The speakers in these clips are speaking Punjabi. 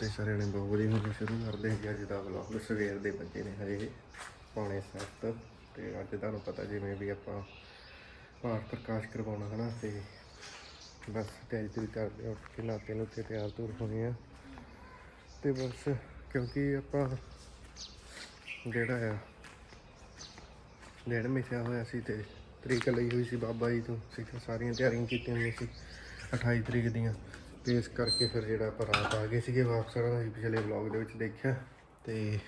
ਤੇ ਸਾਰੇ ਨੇ ਬਹੁਤ ਵਧੀਆ ਹੋਣਾ ਸ਼ੁਰੂ ਕਰਦੇ ਹਾਂ ਜੀ। ਅੱਜ ਦਾ ਵਲੌਗ ਸਵੇਰ ਦੇ ਬੱਜੇ ਨੇ ਹਜੇ ਪੌਣੇ 7 ਤੇ ਅੱਜ ਤੁਹਾਨੂੰ ਪਤਾ ਜਿਵੇਂ ਵੀ ਆਪਾਂ ਪਾਠ ਪ੍ਰਕਾਸ਼ ਕਰਵਾਉਣਾ ਹਨਾ, ਤੇ ਬਸ ਤਿਆਰੀ ਤਿਆਰੀ ਕਰਦੇ ਉੱਠ ਕੇ ਨਾਤੇ ਨੂੰ ਤੇ ਤਿਆਰ ਤੁਰ ਹੋਣੇ ਆ। ਤੇ ਬਸ ਕਿਉਂਕਿ ਆਪਾਂ ਜਿਹੜਾ ਆ ਡੇਢ ਮਿਥਿਆ ਹੋਇਆ ਸੀ ਤੇ ਤਰੀਕ ਲਈ ਹੋਈ ਸੀ ਬਾਬਾ ਜੀ ਤੋਂ, ਸਿੱਖ ਸਾਰੀਆਂ ਤਿਆਰੀਆਂ ਕੀਤੀਆਂ ਹੋਈਆਂ ਸੀ 28 ਤਰੀਕ ਦੀਆਂ। ਤੇ ਇਸ ਕਰਕੇ ਫਿਰ ਜਿਹੜਾ ਆਪਾਂ ਰਾਤ ਆ ਗਏ ਸੀਗੇ ਵਾਪਸ ਆਣਾ ਅਸੀਂ ਪਿਛਲੇ ਵਲੌਗ ਦੇ ਵਿੱਚ ਦੇਖਿਆ। ਤੇ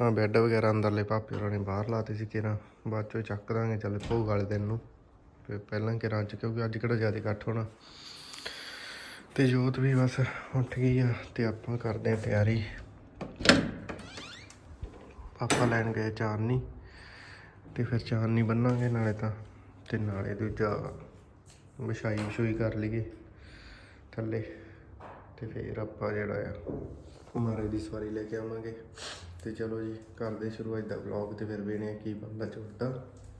ਹਾਂ ਬੈੱਡ ਵਗੈਰਾ ਅੰਦਰਲੇ ਭਾਪੇ ਉਹਨਾਂ ਨੇ ਬਾਹਰ ਲਾਤੇ ਸੀ ਕਿਰਾਂ। ਬਾਅਦ ਚੋਂ ਚੱਕ ਦਾਂਗੇ ਚੱਲ ਭੋਗ ਵਾਲੇ ਦਿਨ ਨੂੰ। ਤੇ ਪਹਿਲਾਂ ਕਿਰਾਂ ਚ, ਕਿਉਂਕਿ ਅੱਜ ਕਿਹੜਾ ਜ਼ਿਆਦਾ ਇਕੱਠ ਹੋਣਾ। ਤੇ ਜੋਤ ਵੀ ਬਸ ਉੱਠ ਗਈ ਆ ਤੇ ਆਪਾਂ ਕਰਦੇ ਆ ਤਿਆਰੀ। ਪਾਪਾ ਲੈਣ ਗਏ ਚਾਰਨੀ ਤੇ ਫਿਰ ਚਾਰਨੀ ਬੰਨਾਂਗੇ ਨਾਲੇ ਤਾਂ। ਤੇ ਨਾਲੇ ਦੂਜਾ ਵਿਛਾਈ ਵਿਛੂਈ ਕਰ ਲਈਏ। ਥੱਲੇ ਤੇ ਫਿਰ ਆਪਾਂ ਜਿਹੜਾ ਆ ਮਹਾਰਾਜ ਦੀ ਸਵਾਰੀ ਲੈ ਕੇ ਆਵਾਂਗੇ। ਤੇ ਚਲੋ ਜੀ ਕਰਦੇ ਸ਼ੁਰੂ ਅੱਜ ਦਾ ਵਲੌਗ ਤੇ ਫਿਰ ਵੇਣੇ ਕੀ ਬੰਦਾ ਚੁੱਟਦਾ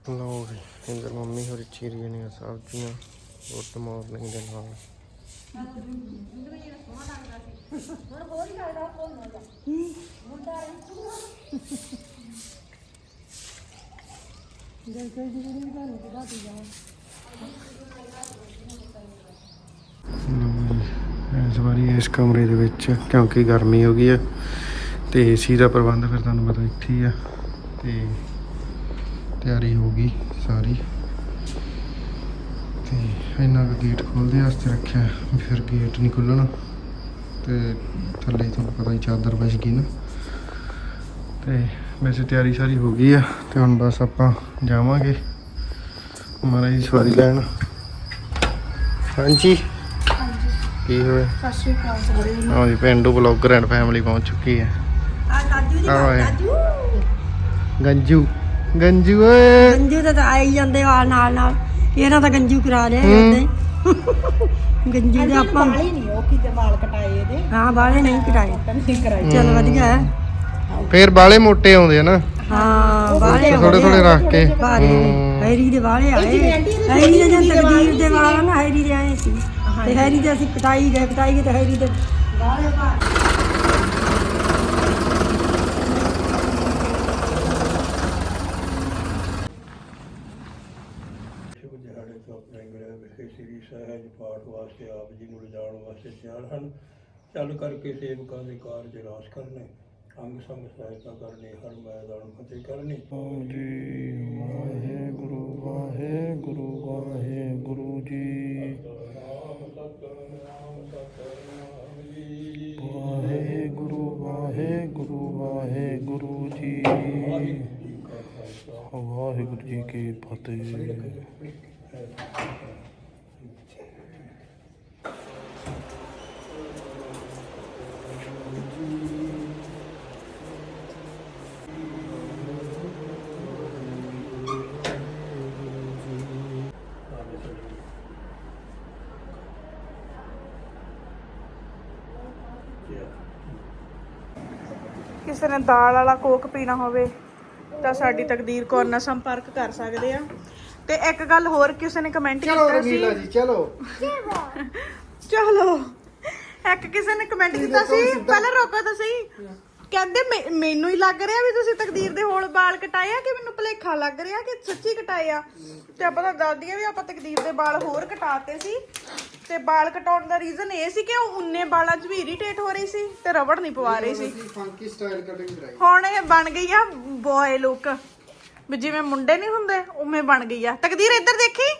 ਲਓ ਜੀ ਇੰਦਰ ਮੰਮੀ ਹੋਰੀ ਚੀਰੀਆਂ ਨੇ ਸਬਜ਼ੀਆਂ ਗੁੱਡ ਮਾਰਨਿੰਗ ਦੇ ਨਾਲ। ਲਓ ਜੀ, ਇਸ ਵਾਰੀ ਇਸ ਕਮਰੇ ਦੇ ਵਿੱਚ, ਕਿਉਂਕਿ ਗਰਮੀ ਹੋ ਗਈ ਹੈ, ਤੇ ਏਸੀ ਦਾ ਪ੍ਰਬੰਧ ਫਿਰ ਤੁਹਾਨੂੰ ਪਤਾ ਇੱਥੇ ਹੀ ਆ, ਤੇ ਤਿਆਰੀ ਹੋ ਗਈ ਸਾਰੀ। ਤੇ ਇਹਨਾਂ ਦਾ ਗੇਟ ਖੋਲਦੇ ਵਾਸਤੇ ਰੱਖਿਆ, ਫਿਰ ਗੇਟ ਨਹੀਂ ਖੁੱਲਣਾ ਤੇ ਥੱਲੇ ਤੁਹਾਨੂੰ ਪਤਾ ਹੀ ਚਾਦਰ ਵਿਛ ਗਈ ਨਾ। ਤੇ ਵੈਸੇ ਤਿਆਰੀ ਸਾਰੀ ਹੋ ਗਈ ਆ, ਤੇ ਹੁਣ ਬਸ ਆਪਾਂ ਜਾਵਾਂਗੇ। ਮਹਾਰਾਜ ਸਵਾਰੀ ਲੈਣ। ਹਾਂਜੀ। ਕੀ ਹੋਇਆ? ਸਤਿ ਸ਼੍ਰੀ ਅਕਾਲ ਸਾਰਿਆਂ ਨੂੰ ਪਿੰਡੂ ਬਲੌਗਰ ਐਂਡ ਫੈਮਿਲੀ ਪਹੁੰਚ ਚੁੱਕੀ ਹੈ। ਆ ਲਾਜੂ ਦੀ ਆਹ ਓਏ। ਲਾਜੂ ਗੰਜੂ। ਗੰਜੂ ਓਏ। ਗੰਜੂ ਤਾਂ ਆਈ ਜਾਂਦੇ ਆ ਨਾਲ ਨਾਲ। ਇਹਨਾਂ ਦਾ ਗੰਜੂ ਕਰਾ ਲਿਆ ਹੂੰ। ਉਹਦੇ। ਗੰਜੂ ਦੇ ਆਪਾਂ ਵਾਲੀ ਨਹੀਂ ਉਹ ਕਿਤੇ ਵਾਲ ਕਟਾਏ ਇਹਦੇ? ਹਾਂ ਬਾਲੇ ਨਹੀਂ ਕਟਾਏ। ਨਹੀਂ ਕਰਾਈ ਚਲ ਵਧੀਆ ਹੈ। ਫੇਰ ਬਾਲੇ ਮੋਟੇ ਆਉਂਦੇ ਆ ਨਾ? ਹਾਂ ਬਾਲੇ ਥੋੜੇ ਥੋੜੇ ਰੱਖ ਕੇ। ਨੇ ਹੈਰੀ ਦੇ ਵਾਲੇ ਆਏ। ਹੈਰੀ ਦੇ ਜਨ ਤਕਦੀਰ ਦੇ ਵਾਲ ਨਾ ਹੈਰੀ ਦੇ ਆਏ ਸੀ। ਤੇ ਹੈਰੀ ਦੇ ਅਸੀਂ ਕਟਾਈ ਗਏ ਕਟਾਈ ਗਏ ਤੇ ਹੈਰੀ ਦੇ ਗ੍ਰਹਿ ਵਿਖੇ ਸ੍ਰੀ ਸਹਿਜ ਪਾਠ ਵਾਸਤੇ ਆਪ ਜੀ ਨੂੰ ਲਿਜਾਣ ਵਾਸਤੇ ਤਿਆਰ ਹਨ ਚੱਲ ਕਰਕੇ ਸੇਵਕਾਂ ਦੇ ਕਾਰਜ ਰਾਸ ਕਰਨੇ ਅੰਗ ਸੰਗ ਸਹਾਇਤਾ ਕਰਨੀ ਹਰ ਮੈਦਾਨ ਫਤਿਹ ਕਰਨੀ। ਜੀ ਵਾਹਿਗੁਰੂ ਵਾਹਿਗੁਰੂ ਵਾਹਿਗੁਰੂ ਵਾਹਿਗੁਰੂ ਜੀ ਕੀ ਫਤਿਹ। ਕਿਸੇ ਨੇ ਦਾਲ ਵਾਲਾ ਕੋਕ ਪੀਣਾ ਹੋਵੇ। ਤਾਂ ਸਾਡੀ ਤਕਦੀਰ ਕੌਰ ਨਾਲ ਸੰਪਰਕ ਕਰ ਸਕਦੇ ਆ। ਤੇ ਇੱਕ ਗੱਲ ਹੋਰ ਕਿਸੇ ਨੇ ਕਮੈਂਟ ਕੀਤਾ ਸੀ? ਜੀ ਚਲੋ। ਚਲੋ। ਇੱਕ ਕਿਸੇ ਨੇ ਕਮੈਂਟ ਕੀਤਾ ਸੀ? ਪਹਿਲਾਂ ਰੋਕੋ ਤਾਂ ਸਹੀ ਕਹਿੰਦੇ ਮੈ- ਮੈਨੂੰ ਹੀ ਲੱਗ ਰਿਹਾ ਵੀ ਤੁਸੀਂ ਤਕਦੀਰ ਦੇ ਹੋਲ ਵਾਲ ਕਟਾਏ ਆ ਕਿ ਮੈਨੂੰ ਭਲੇਖਾ ਲੱਗ ਰਿਹਾ ਕਿ ਸੱਚੀ ਕਟਾਏ ਆ? ਤੇ ਆਪਾਂ ਤਾਂ ਦੱਸਦੀ ਆ ਵੀ ਆਪਾਂ ਤਕਦੀਰ ਦੇ ਵਾਲ ਹੋਰ ਕਟਾਤੇ ਸੀ। ਤੇ ਵਾਲ ਕਟਾਉਣ ਦਾ ਰੀਜ਼ਨ ਇਹ ਸੀ ਕਿ ਉਹ ਉਨੇ ਵਾਲਾਂ 'ਚ ਵੀ ਇਰੀਟੇਟ ਹੋ ਰਹੀ ਸੀ ਤੇ ਰਬੜ ਨਹੀਂ ਪਵਾ ਰਹੀ ਸੀ। ਫੰਕੀ ਸਟਾਈਲ ਕਟਿੰਗ ਕਰਾਈ। ਹੁਣ ਇਹ ਬਣ ਗਈ ਆ ਬॉय ਲੁੱਕ ਵੀ ਜਿਵੇਂ ਮੁੰਡੇ ਨਹੀਂ ਹੁੰਦੇ ਉਵੇਂ ਬਣ ਗਈ ਆ। ਤਕਦੀਰ ਇੱਧਰ ਦੇਖੀ।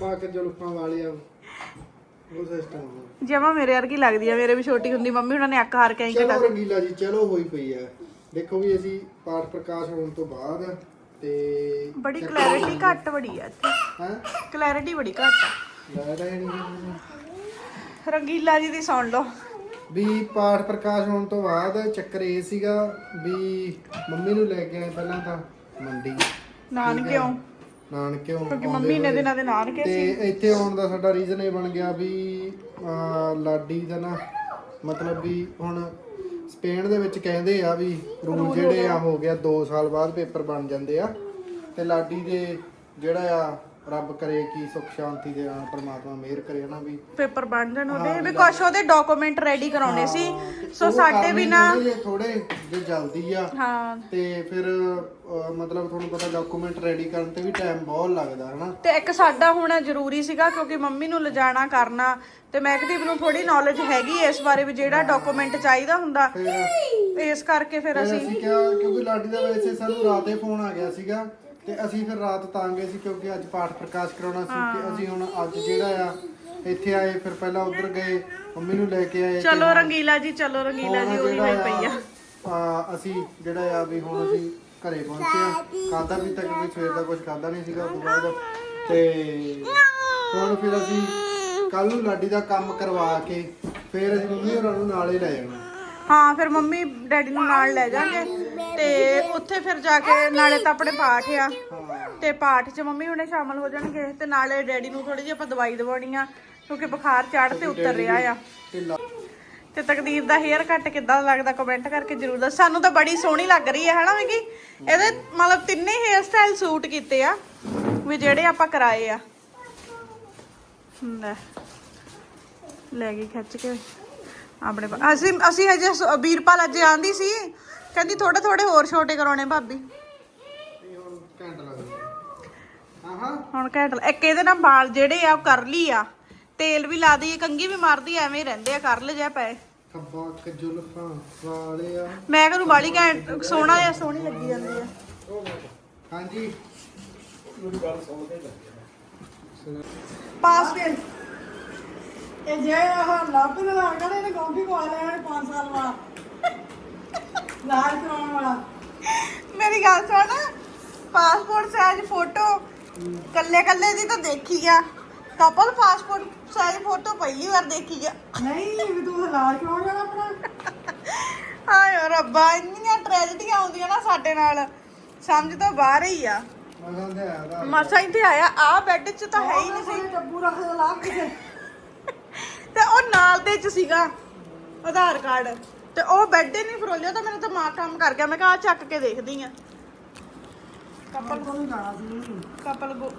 ਪਾ ਕੇ ਜੋ ਲੁੱਕਾਂ ਵਾਲੀਆਂ ਉਹ ਸਿਸਟਮ ਜਮਾ ਮੇਰੇ ਵਰਗੀ ਲੱਗਦੀ ਆ ਮੇਰੇ ਵੀ ਛੋਟੀ ਹੁੰਦੀ। ਮੰਮੀ ਉਹਨਾਂ ਨੇ ਅੱਖ ਹਾਰ ਕੇ ਐਂ ਕਟਾ ਚਲੋ ਰੰਗੀਲਾ ਜੀ ਚਲੋ ਹੋਈ ਪਈ ਆ। ਦੇਖੋ ਵੀ ਅਸੀਂ ਪਾਠ ਪ੍ਰਕਾਸ਼ ਹੋਣ ਤੋਂ ਬਾਅਦ ਤੇ ਬੜੀ ਕਲੈਰਿਟੀ ਘੱਟ ਬੜੀ ਆ ਇੱਥੇ। ਹਾਂ? ਕਲੈਰਿਟੀ ਬੜੀ ਘੱਟ ਆ। ਨਹੀਂ ਰੰਗੀਲਾ ਜੀ ਦੀ ਸੁਣ ਲਓ। ਵੀ ਪਾਠ ਪ੍ਰਕਾਸ਼ ਹੋਣ ਤੋਂ ਬਾਅਦ ਚੱਕਰ ਇਹ ਸੀਗਾ ਵੀ ਮੰਮੀ ਨੂੰ ਲੈ ਕੇ ਆਏ ਪਹਿਲਾਂ ਤਾਂ ਮੰਡੀ। ਨਾਨਕਿਓ। ਨਾਨਕਿਓਂ ਕਿਉਂਕਿ ਮੰਮੀ ਨੇ ਦਿਨਾਂ ਦੇ ਨਾਨਕੇ ਤੇ ਇੱਥੇ ਆਉਣ ਦਾ ਸਾਡਾ ਰੀਜ਼ਨ ਇਹ ਬਣ ਗਿਆ ਵੀ ਅਹ, ਲਾਡੀ ਦਾ ਨਾ ਮਤਲਬ ਵੀ ਹੁਣ ਸਪੇਨ ਦੇ ਵਿੱਚ ਕਹਿੰਦੇ ਆ ਵੀ ਰੂਲ ਜਿਹੜੇ ਆ ਹੋ ਗਿਆ 2 ਸਾਲ ਬਾਅਦ ਪੇਪਰ ਬਣ ਜਾਂਦੇ ਆ। ਤੇ ਲਾਡੀ ਦੇ ਜਿਹੜਾ ਆ ਰੱਬ ਕਰੇ ਕਿ ਸੁਖ ਸ਼ਾਂਤੀ ਦੇ ਨਾਲ ਪ੍ਰਮਾਤਮਾ ਮਿਹਰ ਕਰੇ ਹਨਾ ਵੀ? ਪੇਪਰ ਬਣ ਜਾਣ ਉਹਦੇ ਵੀ ਕੁਛ ਉਹਦੇ ਡਾਕੂਮੈਂਟ ਰੈਡੀ ਕਰਾਉਣੇ ਸੀ। ਸੋ ਸਾਡੇ ਥੋੜ੍ਹੇ ਜਿਹੇ- ਥੋੜੇ ਜੇ ਜਲਦੀ ਆ। ਹਾਂ। ਤੇ ਫਿਰ ਅਹ, ਮਤਲਬ ਤੁਹਾਨੂੰ ਪਤਾ ਡਾਕੂਮੈਂਟ ਰੈਡੀ ਕਰਨ ਤੇ ਵੀ ਟਾਈਮ ਬਹੁਤ ਲੱਗਦਾ ਹਨਾ? ਤੇ ਇੱਕ ਸਾਡਾ ਹੋਣਾ ਜ਼ਰੂਰੀ ਸੀਗਾ ਕਿਉਂਕਿ ਮੰਮੀ ਨੂੰ ਲਿਜਾਣਾ ਕਰਨਾ। ਤੇ ਮਹਿਕਦੀਪ ਨੂੰ ਥੋੜੀ ਨੌਲੇਜ ਹੈਗੀ ਇਸ ਬਾਰੇ ਵੀ ਜਿਹੜਾ ਡਾਕੂਮੈਂਟ ਚਾਹੀਦਾ ਹੁੰਦਾ। ਫਿਰ ਇਸ ਕਰਕੇ ਫਿਰ ਫਿਰ ਅਸੀਂ ਅਸੀਂ ਕਿਹਾ ਕਿਉਂਕਿ ਲਾਡੀ ਦਾ ਵੈਸੇ ਸਾਨੂੰ ਰਾਤੇ ਫੋਨ ਆ ਗਿਆ ਸੀਗਾ। ਤੇ ਅਸੀਂ ਫਿਰ ਰਾਤ ਤਾਂ ਗਏ ਸੀ ਕਿਉਂਕਿ ਅੱਜ ਪਾਠ ਪ੍ਰਕਾਸ਼ ਕਰਾਉਣਾ ਸੀ ਤੇ ਅਸੀਂ ਹੁਣ ਅੱਜ ਜਿਹੜਾ ਆ ਇੱਥੇ ਆਏ ਫਿਰ ਪਹਿਲਾਂ ਉਧਰ ਗਏ ਮੰਮੀ ਨੂੰ ਲੈ ਕੇ ਆਏ ਚਲੋ ਰੰਗੀਲਾ ਜੀ ਚਲੋ ਰੰਗੀਲਾ ਜੀ ਉਹੀ ਹੋਈ ਪਈ ਆ। ਆ ਅਸੀਂ ਜਿਹੜਾ ਆ ਵੀ ਹੁਣ ਅਸੀਂ ਘਰੇ ਪਹੁੰਚੇ ਆ। ਖਾਦਾ ਵੀ ਤੱਕ ਵੀ ਸਵੇਰ ਦਾ ਕੁਝ ਖਾਦਾ ਨਹੀਂ ਸੀਗਾ ਉਸ ਤੋਂ ਬਾਅਦ। ਤੇ ਹੁਣ ਫਿਰ ਅਸੀਂ ਕੱਲ ਨੂੰ ਲਾਡੀ ਦਾ ਕੰਮ ਕਰਵਾ ਕੇ ਫਿਰ ਅਸੀਂ ਮੰਮੀ ਹੋਰਾਂ ਨੂੰ ਨਾਲੇ ਲੈ ਜਾਣਾ। ਹਾਂ ਫਿਰ ਮੰਮੀ ਡੈਡੀ ਨੂੰ ਨਾਲ ਲੈ ਜਾਾਂਗੇ ਤੇ ਉੱਥੇ ਫਿਰ ਜਾ ਕੇ ਨਾਲੇ ਤਾਂ ਆਪਣੇ ਪਾਠ ਆ। ਤੇ ਪਾਠ 'ਚ ਮੰਮੀ ਹੁਣੇ ਸ਼ਾਮਲ ਹੋ ਜਾਣਗੇ ਤੇ ਨਾਲੇ ਡੈਡੀ ਨੂੰ ਥੋੜੀ ਜਿਹੀ ਆਪਾਂ ਦਵਾਈ ਦਵਾਉਣੀ ਆ ਕਿਉਂਕਿ ਬੁਖਾਰ ਚੜ ਤੇ ਉਤਰ ਰਿਹਾ ਆ। ਤੇ ਤਕਦੀਰ ਦਾ ਹੇਅਰ ਕੱਟ ਕਿੱਦਾਂ ਲੱਗਦਾ ਕਮੈਂਟ ਕਰਕੇ ਜਰੂਰ ਦੱਸ। ਸਾਨੂੰ ਤਾਂ ਬੜੀ ਸੋਹਣੀ ਲੱਗ ਰਹੀ ਹੈ ਹਨਾ ਵਿਕੀ? ਇਹਦੇ ਮਤਲਬ ਤਿੰਨੇ ਹੇਅਰ ਸਟਾਈਲ ਸੂਟ ਕੀਤੇ ਆ ਵੀ ਜਿਹੜੇ ਆਪਾਂ ਕਰਾਏ ਆ। ਲੈ ਲੈ ਗਈ ਖਿੱਚ ਕੇ। ਆਪਣੇ ਪਾ- ਅਸੀਂ ਅਸੀਂ ਸ- ਵੀਰਪਾਲ ਅੱਜ ਆਂਦੀ ਸੀ। ਕਹਿੰਦੀ ਥੋੜੇ ਥੋੜੇ ਹੋਰ ਛੋਟੇ ਕਰਾਉਣੇ ਭਾਬੀ। ਇਹ ਹੁਣ ਘੰਟ ਲੱਗਦਾ ਆਹਾਂ ਹੁਣ ਘੈਂਟ ਲ- ਇੱਕ ਇਹਦੇ ਨਾਲ ਵਾਲ ਜਿਹੜੇ ਆ ਉਹ ਕਰ ਲਈ ਆ। ਤੇਲ ਵੀ ਲਾ ਦਈਏ ਕੰਗੀ ਵੀ ਮਾਰਦੀ ਐਵੇਂ ਹੀ ਰਹਿੰਦੇ ਆ ਕਰ ਲਿਆ ਪਏ। ਖੱਬਾ ਕਜੁਲਫਾਂ ਵਾਲੇ ਆ। ਮੈਂ ਕਰੂ ਬਾਲੀ ਘੈਂਟ ਸੋਹਣਾ ਆ ਸੋਹਣੀ ਲੱਗੀ ਜਾਂਦੀ ਆ। ਹਾਂਜੀ। ਪਾਸਵਰਡ ਇਹ ਜੇ ਉਹ ਲੱਭ ਨਾ ਲੱਗਦਾ ਇਹਨੇ ਗੋਂਭੀ ਪਾ ਲਿਆ 5 ਸਾਲ ਵਾਲਾ ਲਾਲ ਕਰਾਉਣ ਵਾਲਾ। ਮੇਰੀ ਗੱਲ ਸੁਣ। ਪਾਸਪੋਰਟ ਸਾਈਜ਼ ਫੋਟੋ ਕੱਲੇ ਕੱਲੇ ਦੀ ਤਾਂ ਦੇਖੀ ਆ। ਕਪਲ ਪਾਸਪੋਰਟ ਸਾਈਜ਼ ਫੋਟੋ ਪਹਿਲੀ ਵਾਰ ਦੇਖੀ ਆ। ਨਹੀਂ ਵੀ ਤੂੰ ਲਾਲ ਕਰਾਉਣ ਵਾਲਾ ਆਪਣਾ। ਹਾਏ ਰੱਬਾ ਇੰਨੀਆਂ ਟ੍ਰੈਜਡੀਆਂ ਆਉਂਦੀਆਂ ਨਾ ਸਾਡੇ ਨਾਲ। ਸਮਝ ਤੋਂ ਬਾਹਰ ਹੀ ਆ। ਮਸਾਂ ਇੱਥੇ ਆਇਆ ਆ ਬੈੱਡ 'ਚ ਤਾਂ ਹੈ ਹੀ ਨਹੀਂ ਸੀ। ਟੱਬੂ ਰੱਖ ਲਾ ਕੇ। ਦੇ 'ਚ ਸੀਗਾ ਆਧਾਰ ਕਾਰਡ ਤੇ ਉਹ ਬੈੱਡ ਹੀ ਨਹੀਂ ਫਰੋਲਿਆ ਤਾਂ ਮੇਰਾ ਦਿਮਾਗ ਕੰਮ ਕਰ ਗਿਆ। ਮੈਂ ਕਿਹਾ ਆ ਚੱਕ ਕੇ ਦੇਖਦੀ ਆ ਕੱਪਲ ਕੋਲ ਨਹੀਂ ਜਾਣਾ ਸੀ। ਕਪਲ ਗੋ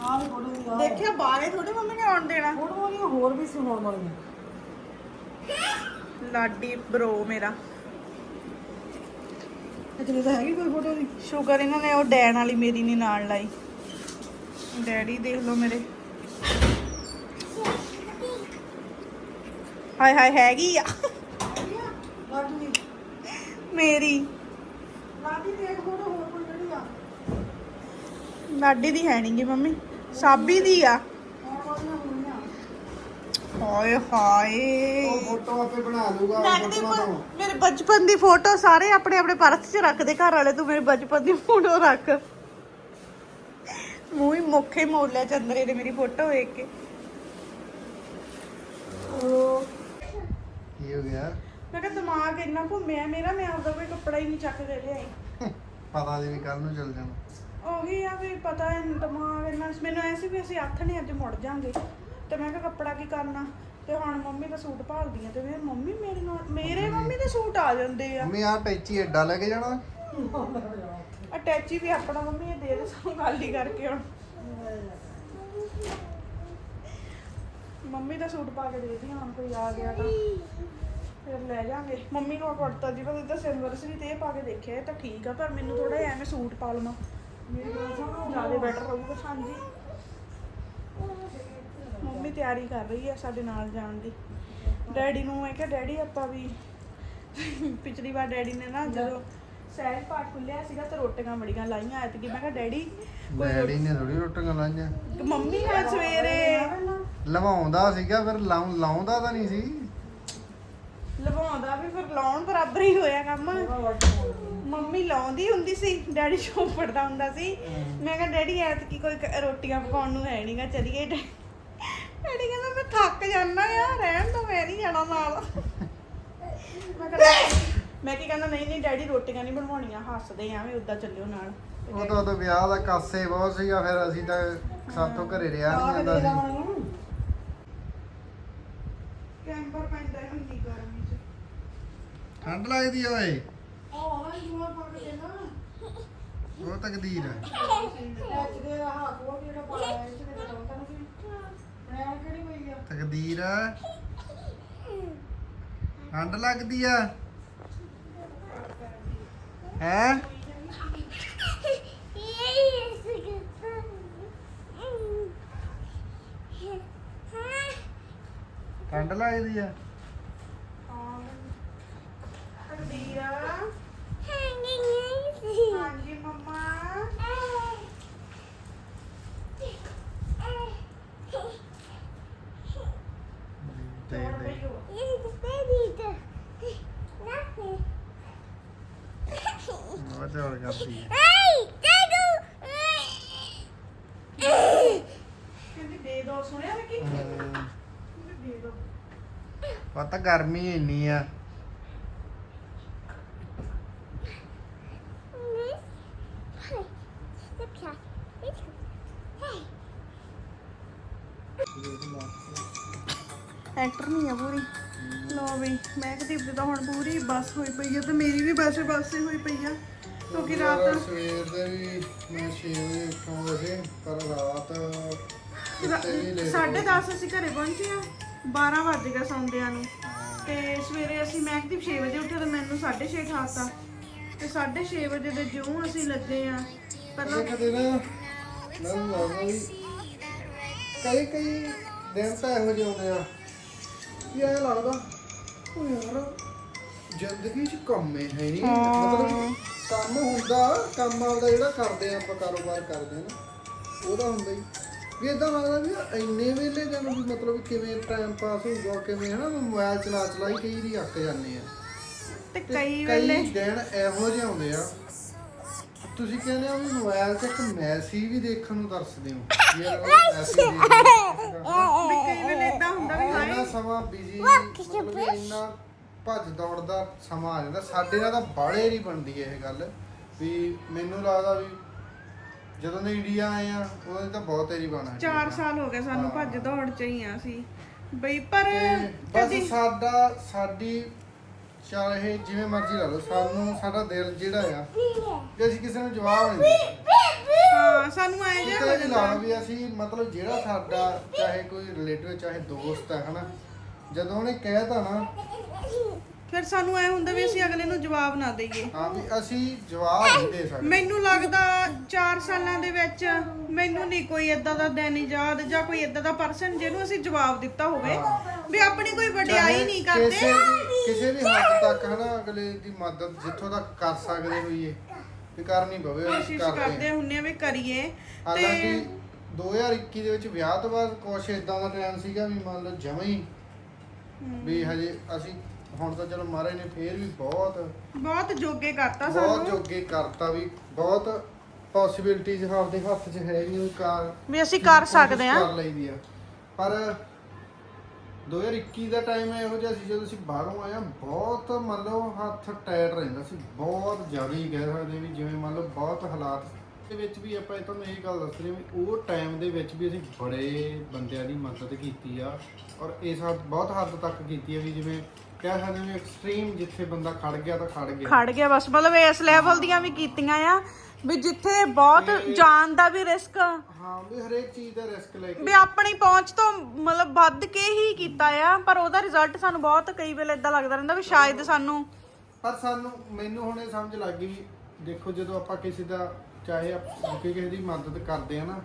ਆਹ ਵੀ ਫੋਟੋ ਨਹੀਂ ਆ ਦੇਖਿਆ ਬਾਹਰੇ ਥੋੜੀ ਮੰਮੀ ਨੇ ਆਉਣ ਦੇਣਾ। ਫੋਟੋ ਨਹੀਂ ਹੋਰ ਵੀ ਸੀ ਹੋਣ ਵਾਲੀਆਂ ਲਾਡੀ ਬ్రో ਮੇਰਾ। ਇਤਨੀ ਤਾਂ ਹੈਗੀ ਕੋਈ ਫੋਟੋ ਦੀ ਸ਼ੁਕਰ ਇਹਨਾਂ ਨੇ ਉਹ ਡੈਣ ਵਾਲੀ ਮੇਰੀ ਨਹੀਂ ਨਾਲ ਲਾਈ। ਡੈਡੀ ਦੇਖ ਲਓ ਮੇਰੇ। ਹਾਏ ਹਾਏ ਹੈਗੀ ਆ। ਲਾਡੀ ਮੇਰੀ। ਲਾਡੀ ਦੀ ਇੱਕ ਫੋਟੋ ਹੋਰ ਕੋਈ ਜਿਹੜੀ ਆ ਲਾਡੀ ਦੀ ਹੈ ਨਹੀਂਗੀ ਮੰਮੀ। ਸਾਬੀ ਦੀ ਆ। ਹੋਣੀਆਂ ਹਾਏ ਹਾਏ। ਉਹ ਫੋਟੋ ਆਪੇ ਬਣਾ ਲੂਗਾ ਲੱਗਦੀ ਫੋਟੋਆਂ ਤੋਂ ਪ- ਮੇਰੇ ਬਚਪਨ ਦੀ ਫੋਟੋ ਸਾਰੇ ਆਪਣੇ ਆਪਣੇ ਪਰਸ 'ਚ ਰੱਖਦੇ ਘਰ ਵਾਲੇ ਤੂੰ ਮੇਰੇ ਬਚਪਨ ਦੀ ਫੋਟੋ ਰੱਖ। ਮੂੰਹ ਹੀ ਮੁੱਖੇ ਮੋੜ ਲਿਆ ਚੰਦਰੇ ਨੇ ਮੇਰੀ ਫੋਟੋ ਵੇਖ ਕੇ। ਗਿਆ ਮੈਂ ਕਿਹਾ ਦਿਮਾਗ ਇੰਨਾ ਘੁੰਮਿਆ ਮੇਰਾ ਮੈਂ ਆਪਦਾ ਕੋਈ ਕੱਪੜਾ ਹੀ ਨਹੀਂ ਚੱਕ ਕੇ ਲਿਆਈ। ਪਤਾ ਵੀ ਕੱਲ ਨੂੰ ਚੱਲ ਜਾਣਾ। ਉਹੀ ਆ ਵੀ ਪਤਾ ਹੈ ਦਿਮਾਗ ਇੰਨਾ ਮੈਨੂੰ ਐ ਸੀ ਵੀ ਅਸੀਂ ਅੱਠ ਨੇ ਅੱਜ ਮੁੜ ਜਾਾਂਗੇ। ਤੇ ਮੈਂ ਕਿਹਾ ਕੱਪੜਾ ਕੀ ਕਰਨਾ? ਤੇ ਹੁਣ ਮੰਮੀ ਦਾ ਸੂਟ ਭਾਲਦੀ ਆ ਤੇ ਮੈਂ ਮੰਮੀ ਮੇਰੇ ਨਾਲ ਮੇਰੇ ਮੰਮੀ। ਦੇ ਸੂਟ ਆ ਜਾਂਦੇ ਆ। ਮੰਮੀ ਆ ਟੈਚੀ ਐਡਾ ਲੈ ਕੇ ਜਾਣਾ? ਅਟੈਚੀ ਵੀ ਆਪਣਾ ਮੰਮੀ ਇਹ ਦੇ ਦੇ ਸਾਨੂੰ ਗੱਲ ਹੀ ਕਰਕੇ ਹੁਣ। ਮੰਮੀ ਦਾ ਸੂਟ ਪਾ ਕੇ ਦੇਖਦੀ ਹਾਂ ਹੁਣ ਕੋਈ ਆ ਗਿਆ ਤਾਂ। ਫਿਰ ਲੈ ਜਾਾਂਗੇ। ਮੰਮੀ ਨੂੰ ਕੁੜਤਾ ਜੀ ਬਸ ਇਦਾਂ ਐਨਵਰਸਰੀ ਤੇ ਇਹ ਪਾ ਕੇ ਦੇਖਿਆ ਇਹ ਤਾਂ ਠੀਕ ਆ ਪਰ ਮੈਨੂੰ ਥੋੜਾ ਜਿਹਾ ਐਵੇਂ ਸੂਟ ਪਾ ਲਵਾਂ। ਮੇਰੀ ਗੱਲ ਸੁਣੋ ਜ਼ਿਆਦਾ ਬੈਟਰ ਰਹੂਗਾ ਹਾਂਜੀ। ਮੰਮੀ ਤਿਆਰੀ ਕਰ ਰਹੀ ਆ ਸਾਡੇ ਨਾਲ ਜਾਣ ਦੀ। ਡੈਡੀ ਨੂੰ ਮੈਂ ਕਿਹਾ ਡੈਡੀ ਆਪਾਂ ਵੀ ਪਿਛਲੀ ਵਾਰ ਡੈਡੀ ਨੇ ਨਾ ਜਦੋਂ ਸਹਿਜ ਪਾਠ ਖੁੱਲਿਆ ਸੀਗਾ ਤੇ ਰੋਟੀਆਂ ਬੜੀਆਂ ਲਾਈਆਂ ਐਤਕੀ। ਮੈਂ ਕਿਹਾ ਡੈਡੀ ਡੈਡੀ ਨੇ ਥੋੜੀ ਰੋਟੀਆਂ ਲਾਈਆਂ। ਮੰਮੀ ਨੇ ਸਵੇਰੇ ਲਵਾਉਂਦਾ ਸੀਗਾ ਫਿਰ ਲਾਉਂ ਲਾਉਂਦਾ ਤਾਂ ਨਹੀਂ ਸੀ। ਲਵਾਉਂਦਾ ਵੀ ਫਿਰ ਲਾਉਣ ਬਰਾਬਰ ਹੀ ਹੋਇਆ ਕੰਮ। ਮੰਮੀ ਲਾਉਂਦੀ ਹੁੰਦੀ ਸੀ ਡੈਡੀ ਚੋਪੜਦਾ ਹੁੰਦਾ ਸੀ। ਮੈਂ ਕਿਹਾ ਡੈਡੀ ਐਤਕੀ ਕੋਈ ਕ- ਰੋਟੀਆਂ ਪਕਾਉਣ ਨੂੰ ਹੈ ਨਹੀਂਗਾ ਚਲੀਏ ਡੈ- ਡੈਡੀ ਕਹਿੰਦਾ ਮੈਂ ਥੱਕ ਜਾਣਾ ਆ ਰਹਿਣ ਦੋ ਮੈਂ ਨਹੀਂ ਜਾਣਾ ਨਾਲ। ਮੈਂ ਕਿਹਾ ਮੈਂ ਕੀ ਕਹਿੰਦਾ ਨਹੀਂ ਨਹੀਂ ਡੈਡੀ ਰੋਟੀਆਂ ਨਹੀਂ ਬਣਵਾਉਣੀਆਂ ਹੱਸਦੇ ਐਵੇਂ ਉਦਾਂ ਚੱਲਿਓ ਨਾਲ। ਤੇ ਉਹ ਤਾਂ ਉਹਦਾ ਵਿਆਹ ਦਾ ਕਾਸੇ ਬਹੁਤ ਸੀਗਾ ਫਿਰ ਅਸੀਂ ਤਾਂ ਸਾਥੋਂ ਘਰੇ ਰਿਹਾ ਨਹੀਂ ਜਾਂਦਾ ਸੀ। ਕੈਂਪਰ ਪੈਂਦਾ ਹੁੰਦੀ ਗਰਮੀ। ਠੰਡ ਲੱਗਦੀ ਆ ਓਏ। ਉਹ ਤਕਦੀਰ ਹੈ ਤਕਦੀਰ ਠੰਡ ਲੱਗਦੀ ਆ। ਹੈ? ਠੰਡ ਲੱਗਦੀ ਆ ਤਕਦੀਰ ਹਾਂਜੀ ਮੰਮਾ ਤੇ ਦੇ ਬਹੁਤ ਜ਼ੋਰ ਕਰਦੀ ਹੈ ਕਹਿੰਦੀ ਦੇ ਦੋ ਸੁਣਿਆ ਕਿ ਹਮ, ਦੇ ਦੋ ਪਤਾ ਗਰਮੀ ਇੰਨੀ ਆ। ਐਕਟਰ ਨਹੀਂ ਆ ਪੂਰੀ। ਲੋ ਵੀ ਮਹਿਕਦੀਪ ਦੀ ਤਾਂ ਹੁਣ ਪੂਰੀ ਬੱਸ ਹੋਈ ਪਈ ਆ ਤੇ ਮੇਰੀ ਵੀ ਬੱਸ ਬੱਸ ਹੀ ਹੋਈ ਪਈ ਆ। ਕਿਉਂਕਿ ਰਾਤ ਸਵੇਰ ਦੇ ਵੀ ਮੈਂ 6 ਵਜੇ ਉੱਠਾਂਗਾ ਸੀ ਪਰ ਰਾਤ ਕਿਤੇ ਵੀ ਲੇਟ ਸਾਢੇ 10 ਅਸੀਂ ਘਰੇ ਪਹੁੰਚੇ ਆ। 12 ਵੱਜ ਗਏ ਸੌਂਦਿਆਂ ਨੂੰ। ਤੇ ਸਵੇਰੇ ਅਸੀਂ ਮਹਿਕਦੀਪ 6 ਵਜੇ ਉੱਠੇ ਤੇ ਮੈਨੂੰ 6:30 ਠਾਤਾ ਤੇ 6:30 ਵਜੇ ਦੇ ਜਿਉਂ ਅਸੀਂ ਲੱਗੇ ਆ। ਪਹਿਲਾਂ ਦੇਖਦੇ ਨਾ ਮੈਨੂੰ ਲੱਗਦਾ ਵੀ ਕਈ ਕਈ ਦਿਨ ਤਾਂ ਇਹੋ ਜਿਹੇ ਆਉਂਦੇ ਆ ਵੀ ਐਂ ਲੱਗਦਾ ਉਹ ਯਾਰ ਜ਼ਿੰਦਗੀ 'ਚ ਕੰਮ ਹੀ ਨਹੀਂ। ਮਤਲਬ ਕੰਮ ਹੁੰਦਾ ਕੰਮ ਆਪਦਾ ਜਿਹੜਾ ਕਰਦੇ ਆਪਾਂ ਕਾਰੋਬਾਰ ਕਰਦੇ ਆ ਨਾ ਉਹਦਾ ਹੁੰਦਾ ਹੀ। ਵੀ ਇਦਾਂ ਲੱਗਦਾ ਵੀ ਇੰਨੇ ਵੇਲੇ ਦਿਨ ਵੀ ਮਤਲਬ ਵੀ ਕਿਵੇਂ ਟਾਈਮ ਪਾਸ ਹੋਊਗਾ ਕਿਵੇਂ ਹਨਾ ਮੋਬਾਈਲ ਚਲਾ ਚਲਾ ਹੀ ਕਈ ਵਾਰੀ ਅੱਕ ਜਾਂਦੇ ਆ। ਤੇ ਕਈ ਵੇਲੇ ਕਈ ਦਿਨ ਇਹੋ ਜਿਹੇ ਆਉਂਦੇ ਆ। ਤੁਸੀਂ ਕਹਿੰਦੇ ਹੋ ਵੀ ਮੋਬਾਈਲ 'ਚ ਇੱਕ ਮੈਸੇਜ ਵੀ ਦੇਖਣ ਨੂੰ ਤਰਸਦੇ ਹੋ। ਯਾਰ ਮੈਸੇਜ ਵੀ ਕਈ ਵੇਲੇ ਇਦਾਂ ਹੁੰਦਾ ਵੀ ਹਾਏ। ਇੰਨਾ ਸਮਾਂ ਬਿਜ਼ੀ ਮਤਲਬ ਵੀ ਇੰਨਾ ਭੱਜ ਦੌੜ ਦਾ ਸਮਾਂ ਆ ਜਾਂਦਾ। ਸਾਡੇ ਨਾਲ ਤਾਂ ਬਾਲੇ ਨਹੀਂ ਬਣਦੀ ਇਹ ਗੱਲ। ਵੀ ਮੈਨੂੰ ਲੱਗਦਾ ਵੀ ਜਦੋਂ ਦੇ ਇੰਡੀਆ ਆਏ ਆ ਉਹਦੇ ਤਾਂ ਬਹੁਤ ਤੇਰੀ ਬਣਾ 4 ਸਾਲ ਹੋ ਗਏ ਸਾਨੂੰ ਭੱਜ ਦੌੜ ਚ ਹੀ ਆ ਸੀ ਬਈ ਪਰ ਬਸ ਕਦੀ ਸਾਡਾ ਸਾਡੀ ਚਾਹੇ ਜਿਵੇਂ ਮਰਜ਼ੀ ਲਾ ਲਓ ਸਾਨੂੰ ਸਾਡਾ ਦਿਲ ਜਿਹੜਾ ਆ ਕਿ ਅਸੀਂ ਕਿਸੇ ਨੂੰ ਜਵਾਬ ਨਹੀਂ ਦੇ ਸਕਦੇ। ਹਾਂ ਸਾਨੂੰ ਐ ਜਿਹਾ ਹੋ ਕਿਤੇ ਵੀ ਲਾ ਜਾਂਦਾ। ਲਓ ਵੀ ਅਸੀਂ ਮਤਲਬ ਜਿਹੜਾ ਸਾਡਾ ਚਾਹੇ ਕੋਈ ਰਿਲੇਟਿਵ ਚਾਹੇ ਦੋਸਤ ਹੈ ਹਨਾ। ਜਦੋਂ ਉਹਨੇ ਕਹਿਤਾ ਨਾ ਫਿਰ ਸਾਨੂੰ ਐ ਹੁੰਦਾ ਵੀ ਅਸੀਂ ਅਗਲੇ ਨੂੰ ਜਵਾਬ ਨਾ ਦਈਏ। ਹਾਂ ਵੀ ਅਸੀਂ ਜਵਾਬ ਨਹੀਂ ਦੇ ਸਕਦੇ। ਮੈਨੂੰ ਲੱਗਦਾ 4 ਸਾਲਾਂ ਦੇ ਵਿੱਚ ਮੈਨੂੰ ਨਹੀਂ ਕੋਈ ਇਦਾਂ ਦਾ ਦਿਨ ਯਾਦ ਜਾਂ ਕੋਈ ਇਦਾਂ ਦਾ ਪਰਸਨ ਜਿਹਨੂੰ ਅਸੀਂ ਜਵਾਬ ਦਿੱਤਾ ਹੋਵੇ। ਵੀ ਆਪਣੀ ਕੋਈ ਵਡਿਆਈ ਨਹੀਂ ਕਰਦੇ। ਕਿਸੇ ਵੀ ਕਿਸੇ ਵੀ ਹੱਦ ਤੱਕ ਹਨਾ ਅਗਲੇ ਦੀ ਮਦਦ ਜਿੱਥੋਂ ਤੱਕ ਕਰ ਸਕਦੇ ਹੋਈਏ। ਵੀ ਕਰਨੀ ਪਵੇ ਅਸੀਂ ਕੋਸ਼ਿਸ਼ ਕਰਦੇ ਕਰਦੇ ਹਾਂ ਹੁੰਨੇ ਆ ਵੀ ਕਰੀਏ। ਹਾਲਾਂਕਿ 2021 ਦੇ ਵਿੱਚ ਵਿਆਹ ਤੋਂ ਬਾਅਦ ਕੁਛ ਇਦਾਂ ਦਾ ਟਾਈਮ ਸੀਗਾ ਵੀ ਮੰਨ ਲਓ ਜਮਾਂ ਹੀ। ਵੀ ਹਜੇ ਅਸੀਂ ਹੁਣ ਤਾਂ ਚਲੋ ਮਹਾਰਾਜ ਨੇ ਫੇਰ ਵੀ ਬਹੁਤ ਬਹੁਤ ਜੋਗੇ ਕਰਤਾ ਬਹੁਤ ਸਾਨੂੰ। ਜੋਗੇ ਕਰਤਾ ਵੀ ਬਹੁਤ ਪੋਸਿਬਿਲਿਟੀਜ਼ ਆਪਦੇ ਹੱਥ 'ਚ ਹੈ ਨਹੀਂ ਕਾਰ ਵੀ ਅਸੀਂ ਕਰ ਸਕਦੇ ਆ ਕਰ ਲਈਦੀ ਆ। ਪਰ 2021 ਦਾ ਟਾਈਮ ਇਹੋ ਜਿਹਾ ਸੀ ਜਦੋਂ ਅਸੀਂ ਬਾਹਰੋਂ ਆਏ ਆ ਬਹੁਤ ਮੰਨ ਲਓ ਹੱਥ ਟਾਇਟ ਰਹਿੰਦਾ ਸੀ ਬਹੁਤ ਜ਼ਿਆਦਾ ਹੀ ਕਹਿ ਸਕਦੇ ਵੀ ਜਿਵੇਂ ਮੰਨ ਲਓ ਬਹੁਤ ਹਾਲਾਤ ਦੇ ਵਿੱਚ ਵੀ ਆਪਾਂ ਤੁਹਾਨੂੰ ਇਹ ਗੱਲ ਦੱਸ ਰਹੇ ਹਾਂ ਵੀ ਉਹ ਟਾਈਮ ਦੇ ਵਿੱਚ ਵੀ ਅਸੀਂ ਬੜੇ ਬੰਦਿਆਂ ਦੀ ਮਦਦ ਕੀਤੀ ਆ ਔਰ ਇਸ ਹੱਦ ਬਹੁਤ ਹੱਦ ਤੱਕ ਕੀਤੀ ਆ ਵੀ ਜਿਵੇਂ ਕਹਿ ਸਕਦੇ ਵੀ ਐਕਸਟ੍ਰੀਮ ਜਿੱਥੇ ਬੰਦਾ ਖੜ ਗਿਆ ਤਾਂ ਖੜ ਗਿਆ। ਖੜ ਗਿਆ ਬਸ ਮਤਲਬ ਇਸ ਲੈਵਲ ਦੀਆਂ ਵੀ ਕੀਤੀਆਂ ਆ ਵੀ ਜਿੱਥੇ ਬਹੁਤ ਜਾਨ ਦਾ ਵੀ ਰਿਸਕ ਹਾਂ ਵੀ ਹਰੇਕ ਚੀਜ਼ ਦਾ ਰਿਸਕ ਲੈ ਕੇ। ਵੀ ਆਪਣੀ ਪਹੁੰਚ ਤੋਂ ਮਤਲਬ ਵੱਧ ਕੇ ਹੀ ਕੀਤਾ ਆ ਪਰ ਉਹਦਾ ਰਿਜ਼ਲਟ ਸਾਨੂੰ ਬਹੁਤ ਕਈ ਵੇਲੇ ਇਦਾਂ ਲੱਗਦਾ ਰਹਿੰਦਾ ਵੀ ਸ਼ਾਇਦ ਸਾਨੂੰ ਪਰ ਸਾਨੂੰ ਮੈਨੂੰ ਹੁਣ ਇਹ ਸਮਝ ਲੱਗ ਗਈ ਵੀ ਦੇਖੋ ਜਦੋਂ ਆਪਾਂ ਕਿਸੇ ਦਾ ਚਾਹੇ ਆਪਾਂ ਕਿਸੇ ਦੀ ਮਦਦ ਕਰਦੇ ਆ ਨਾ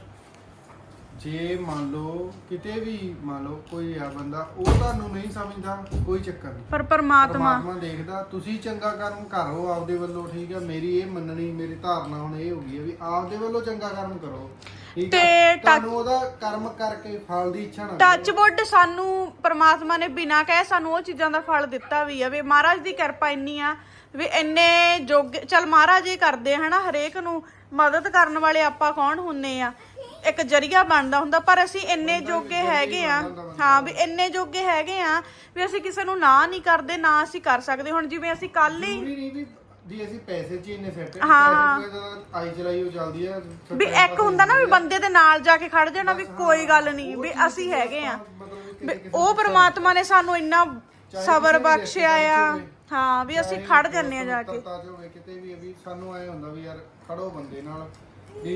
ਜੇ ਮੰਨ ਲਓ ਕਿਤੇ ਵੀ ਮੰਨ ਲਓ ਕੋਈ ਆ ਬੰਦਾ ਉਹ ਤੁਹਾਨੂੰ ਨਹੀਂ ਸਮਝਦਾ ਕੋਈ ਚੱਕਰ ਨਹੀਂ। ਪਰ ਪਰਮਾਤਮਾ ਪਰਮਾਤਮਾ ਦੇਖਦਾ ਤੁਸੀਂ ਚੰਗਾ ਕਰਮ ਕਰੋ ਆਪਦੇ ਵੱਲੋਂ ਠੀਕ ਹੈ ਮੇਰੀ ਇਹ ਮੰਨਣੀ ਮੇਰੀ ਧਾਰਨਾ ਹੁਣ ਇਹ ਹੋ ਗਈ ਹੈ ਵੀ ਆਪਦੇ ਵੱਲੋਂ ਚੰਗਾ ਕਰਮ ਕਰੋ ਠੀਕ ਤੇ ਟੱਚ- ਤੁਹਾਨੂੰ ਉਹਦਾ ਕਰਮ ਕਰਕੇ ਫਲ ਦੀ ਇੱਛਾ ਨਾ ਕਰੋ। ਟੱਚਵੁੱਡ ਸਾਨੂੰ ਪਰਮਾਤਮਾ ਨੇ ਬਿਨਾਂ ਕਹੇ ਸਾਨੂੰ ਉਹ ਚੀਜ਼ਾਂ ਦਾ ਫਲ ਦਿੱਤਾ ਵੀ ਆ ਵੀ ਮਹਾਰਾਜ ਦੀ ਕਿਰਪਾ ਇੰਨੀ ਆ ਵੀ ਇੰਨੇ ਜੋਗ ਚਲ ਮਹਾਰਾਜ ਹੀ ਕਰਦੇ ਆ ਹਨਾ? ਹਰੇਕ ਨੂੰ ਮਦਦ ਕਰਨ ਵਾਲੇ ਆਪਾਂ ਕੌਣ ਹੁੰਨੇ ਆ? ਇੱਕ ਜਰੀਆ ਬਣਦਾ ਹੁੰਦਾ ਪਰ ਅਸੀਂ ਇੰਨੇ ਜੋਗੇ ਹੈਗੇ ਆ। ਹਾਂ ਵੀ ਇੰਨੇ ਜੋਗੇ ਹੈਗੇ ਆ ਵੀ ਅਸੀਂ ਕਿਸੇ ਨੂੰ ਨਾ ਨਹੀਂ ਕਰਦੇ ਨਾ ਅਸੀਂ ਕਰ ਸਕਦੇ। ਹੁਣ ਜਿਵੇਂ ਅਸੀਂ ਕੱਲ ਹੀ ਜ਼ਰੂਰੀ ਨਹੀਂ ਵੀ ਵੀ ਅਸੀਂ ਪੈਸੇ 'ਚ ਹੀ ਇੰਨੇ ਸੈੱਟ ਹਾਂ। ਆਈ ਚਲਾਈ ਉਹ ਚੱਲਦੀ ਹੈ ਵੀ ਇੱਕ ਹੁੰਦਾ ਨਾ ਵੀ ਬੰਦੇ ਦੇ ਨਾਲ ਜਾ ਕੇ ਖੜ ਜਾਣਾ ਵੀ ਕੋਈ ਗੱਲ ਨਹੀਂ ਵੀ ਅਸੀਂ ਹੈਗੇ ਆ। ਵੀ ਉਹ ਪ੍ਰਮਾਤਮਾ ਨੇ ਸਾਨੂੰ ਇੰਨਾ ਸਬਰ ਬਖਸ਼ਿਆ ਆ। ਹਾਂ ਵੀ ਅਸੀਂ ਖੜ ਜੰਨੇ ਆ ਜਾ ਕੇ। ਤਾਂ ਜੋ ਕਿਤੇ ਵੀ ਵੀ ਸਾਨੂੰ ਐ ਹੁੰਦਾ ਵੀ ਯਾਰ ਖੜੋ ਬੰਦੇ ਨਾਲ।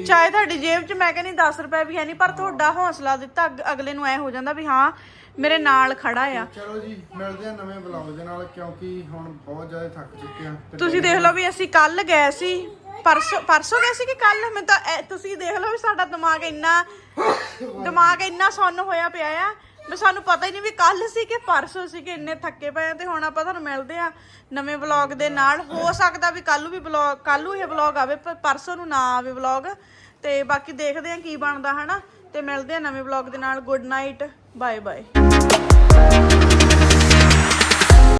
ਚਾਹੇ ਤੁਹਾਡੀ ਜੇਬ 'ਚ ਮੈਂ ਕਹਿੰਦੀ 10 ਰੁਪਏ ਵੀ ਹੈ ਨਹੀਂ ਪਰ ਤੁਹਾਡਾ ਹੌਸਲਾ ਦਿੱਤਾ ਅਗ- ਅਗਲੇ ਨੂੰ ਐ ਹੋ ਜਾਂਦਾ ਵੀ ਹਾਂ ਮੇਰੇ ਨਾਲ ਖੜਾ ਆ। ਚਲੋ ਜੀ ਮਿਲਦੇ ਆ ਨਵੇਂ ਬਲੌਗ ਦੇ ਨਾਲ ਕਿਉਂਕਿ ਹੁਣ ਬਹੁਤ ਜ਼ਿਆਦਾ ਥੱਕ ਚੁੱਕੇ ਆ। ਤੇ ਤੁਸੀਂ ਦੇਖ ਲਓ ਵੀ ਅਸੀਂ ਕੱਲ ਗਏ ਸੀ ਪਰਸੋਂ ਪਰਸੋਂ ਗਏ ਸੀ ਕਿ ਕੱਲ ਮੈਂ ਤਾਂ ਐ- ਤੁਸੀਂ ਦੇਖ ਲਓ ਵੀ ਸਾਡਾ ਦਿਮਾਗ ਇੰਨਾ ਦਿਮਾਗ ਇੰਨਾ ਸੁੰਨ ਹੋਇਆ ਪਿਆ ਆ ਮੈਂ ਸਾਨੂੰ ਪਤਾ ਹੀ ਨਹੀਂ ਵੀ ਕੱਲ ਸੀ ਕਿ ਪਰਸੋਂ ਸੀ ਕਿ ਇੰਨੇ ਥੱਕੇ ਪਏ ਆ ਤੇ ਹੁਣ ਆਪਾਂ ਤੁਹਾਨੂੰ ਮਿਲਦੇ ਆ ਨਵੇਂ ਵਲੌਗ ਦੇ ਨਾਲ। ਹੋ ਸਕਦਾ ਵੀ ਕੱਲ ਨੂੰ ਵੀ ਵਲੌਗ ਕੱਲ ਨੂੰ ਇਹ ਵਲੌਗ ਆਵੇ, ਪਰ ਪਰਸੋਂ ਨੂੰ ਨਾ ਆਵੇ ਵਲੌਗ। ਤੇ ਬਾਕੀ ਦੇਖਦੇ ਆ ਕੀ ਬਣਦਾ, ਹਨਾ? ਤੇ ਮਿਲਦੇ ਆ ਨਵੇਂ ਵਲੌਗ ਦੇ ਨਾਲ। Good night bye bye